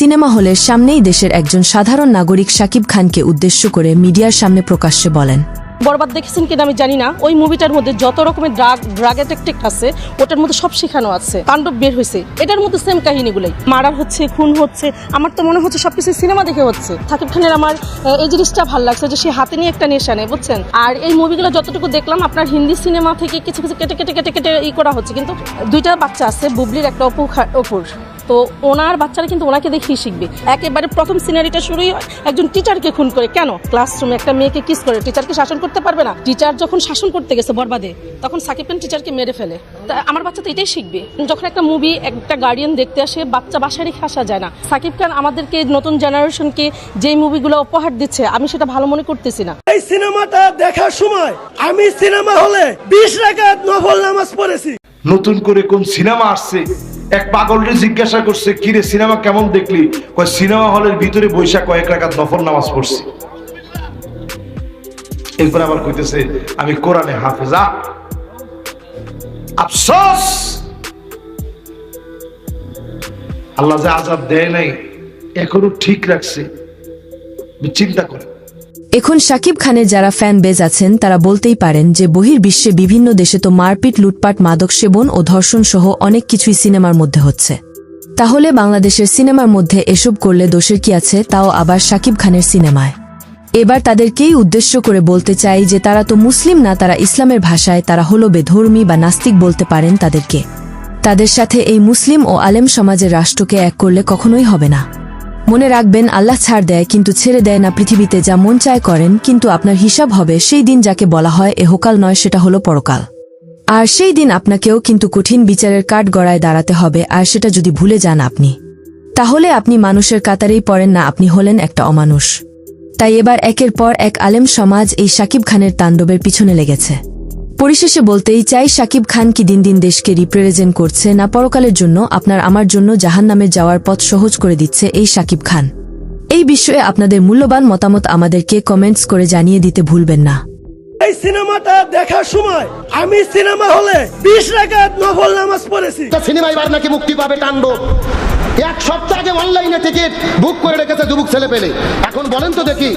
Cinema হলের সামনেই দেশের একজন সাধারণ নাগরিক শাকিব খানকে উদ্দেশ্য করে মিডিয়ার সামনে প্রকাশ্যে বলেন। বরবাদ দেখেছেন কিনা আমি জানি না। ওই মুভিটার মধ্যে যত রকমের ড্রাগ ড্রাগ অ্যাটেক আছে, ওটার মধ্যে সব শেখানো আছে। তাণ্ডব বের হয়েছে। এটার মধ্যে সেম কাহিনীগুলোই। মারার হচ্ছে, খুন হচ্ছে। আমার তো মনে হচ্ছে সবকিছু সিনেমা দেখে হচ্ছে। সাকিব খানের আমার এই জিনিসটা ভালো লাগছে যে সে হাতে নিয়ে একটা নেশা নেই বুঝছেন? আর এই মুভিগুলো যতটুকু দেখলাম, আপনার হিন্দি সিনেমা থেকে কিছু কিছু কেটে কেটে কেটে কেটে ই করা হচ্ছে। কিন্তু দুইটা বাচ্চা আছে, বুবলির একটা অপু অপুর। তো ওনার বাচ্চারা কিন্তু ওনাকে দেখেই শিখবে। একেবারে প্রথম সিনারিটা শুরুই হয় একজন টিচারকে খুন করে। কেন? ক্লাসরুমে একটা মেয়েকে কিস করে। টিচারকে শাসন করতে পারবে না? টিচার যখন শাসন করতে গেছে বরবাদে তখন সাকিব খান টিচারকে মেরে ফেলে। তা আমার বাচ্চা তো এটাই শিখবে। যখন একটা মুভি একটা গার্ডিয়ান দেখতে আসে বাচ্চা বাসায় রেখে আসা যায় না। সাকিব খান আমাদেরকে নতুন জেনারেশনকে যেই মুভিগুলো উপহার দিচ্ছে আমি সেটা ভালো মনে করতেছি না। এই সিনেমাটা দেখার সময় আমি সিনেমা হলে বিশ রাকাত নফল নামাজ পড়েছি। নতুন করে কোন সিনেমা আসছে? এক পাগলরে জিজ্ঞাসা করছে, কিরে, সিনেমা কেমন দেখলি? কয়, সিনেমা হলের ভিতরে বৈশাখ কয়েক রাখাত নফল নামাজ পড়ছি। এরপর আবার কইতেছে, আমি কোরআনে হাফেজা আফসোস! আল্লাহ যে আজাব দেয় নাই, এখনও ঠিক রাখছে। চিন্তা করে। এখন শাকিব খানের যারা ফ্যান বেজ আছেন, তারা বলতেই পারেন যে বহির্বিশ্বে বিভিন্ন দেশে তো মারপিট, লুটপাট, মাদক সেবন ও ধর্ষণ সহ অনেক কিছুই সিনেমার মধ্যে হচ্ছে। তাহলে বাংলাদেশের সিনেমার মধ্যে এসব করলে দোষের কি আছে? তাও আবার শাকিব খানের সিনেমায়। এবার তাদেরকেই উদ্দেশ্য করে বলতে চাই যে তারা তো মুসলিম না, তারা ইসলামের ভাষায় তারা হলো বেধর্মী বা নাস্তিক বলতে পারেন তাদেরকে। তাদের সাথে এই মুসলিম ও আলেম সমাজের রাষ্ট্রকে এক করলে কখনোই হবে না। মনে রাখবেন, আল্লাহ ছাড় দেয় কিন্তু ছেড়ে দেয় না পৃথিবীতে যা মন চায় করেন, কিন্তু আপনার হিসাব হবে সেই দিন যাকে বলা হয় এহকাল নয়, সেটা হলো পরকাল। আর সেই দিন আপনাকেও কিন্তু কঠিন বিচারের কাঠ গড়ায় দাঁড়াতে হবে, আর সেটা যদি ভুলে যান আপনি। তাহলে আপনি মানুষের কাতারেই পড়েন না, আপনি হলেন একটা অমানুষ। তাই এবার একের পর এক আলেম সমাজ এই সাকিব খানের তাণ্ডবের পিছনে লেগেছে। পরিশেষে বলতেই চাই সাকিব খান কি দিন দিন দেশকে রিপ্রেজেন্ট করছে না পরকালের জন্য আপনার আমার জন্য জাহান নামে যাওয়ার পথ সহজ করে দিচ্ছে এই সাকিব খান? এই বিষয়ে আপনাদের মূল্যবান মতামত আমাদেরকে কমেন্টস করে জানিয়ে দিতে ভুলবেন না। এই সিনেমাটা দেখার সময় আমি সিনেমা হলে বিশ রাকাত নফল নামাজ পড়েছি। সিনেমা এবার নাকি মুক্তি পাবে তাণ্ডব। এক সপ্তাহ আগে অনলাইনে টিকিট বুক করে রেখেছে যুবক ছেলে পেলে এখন বলেন তো দেখি